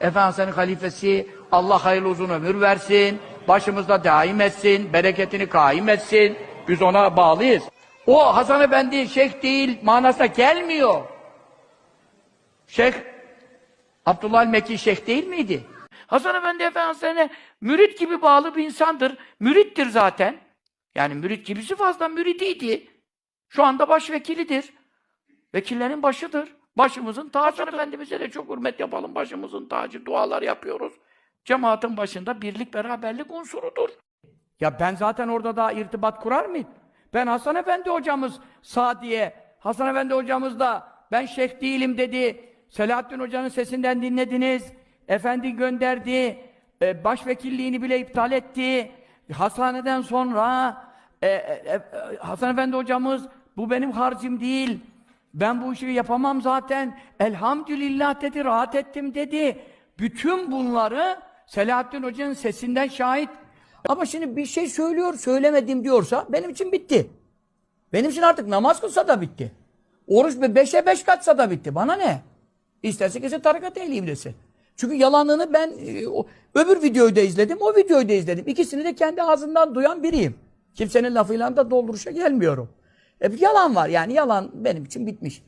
Efendimiz'in halifesi Allah hayırlı uzun ömür versin. Başımızda daim etsin. Bereketini kaim etsin. Biz ona bağlıyız. O Hasan Efendi şeyh değil manasına gelmiyor. Şeyh Abdullah el-Mekki şeyh değil miydi? Hasan Efendi Efendimiz'e mürit gibi bağlı bir insandır. Mürittir zaten. Yani mürit gibisi fazla müridiydi. Şu anda başvekilidir. Vekillerin başıdır. Başımızın tacı. Efendimiz'e de çok hürmet yapalım. Başımızın tacı. Dualar yapıyoruz. Cemaatin başında birlik, beraberlik unsurudur. Ya ben zaten orada daha irtibat kurar mıyım? Ben Hasan Efendi hocamız Sadiye, Hasan Efendi hocamız da ben şeyh değilim dedi. Selahattin hocanın sesinden dinlediniz. Efendi gönderdi. E, başvekilliğini bile iptal etti. Hastaneden sonra e, e, e, Hasan Efendi hocamız bu benim harcım değil. Ben bu işi yapamam zaten. Elhamdülillah dedi, rahat ettim dedi. Bütün bunları Selahattin Hoca'nın sesinden şahit. Ama şimdi bir şey söylüyor, söylemedim diyorsa benim için bitti. Benim için artık namaz kılsa da bitti. Oruç be beşe beş kaçsa da bitti. Bana ne? İsterse kesin tarikat ehliyim desin. Çünkü yalanını ben e, öbür videoyu da izledim, o videoyu da izledim. İkisini de kendi ağzından duyan biriyim. Kimsenin lafıyla da dolduruşa gelmiyorum. E, yalan var yani yalan benim için bitmiş.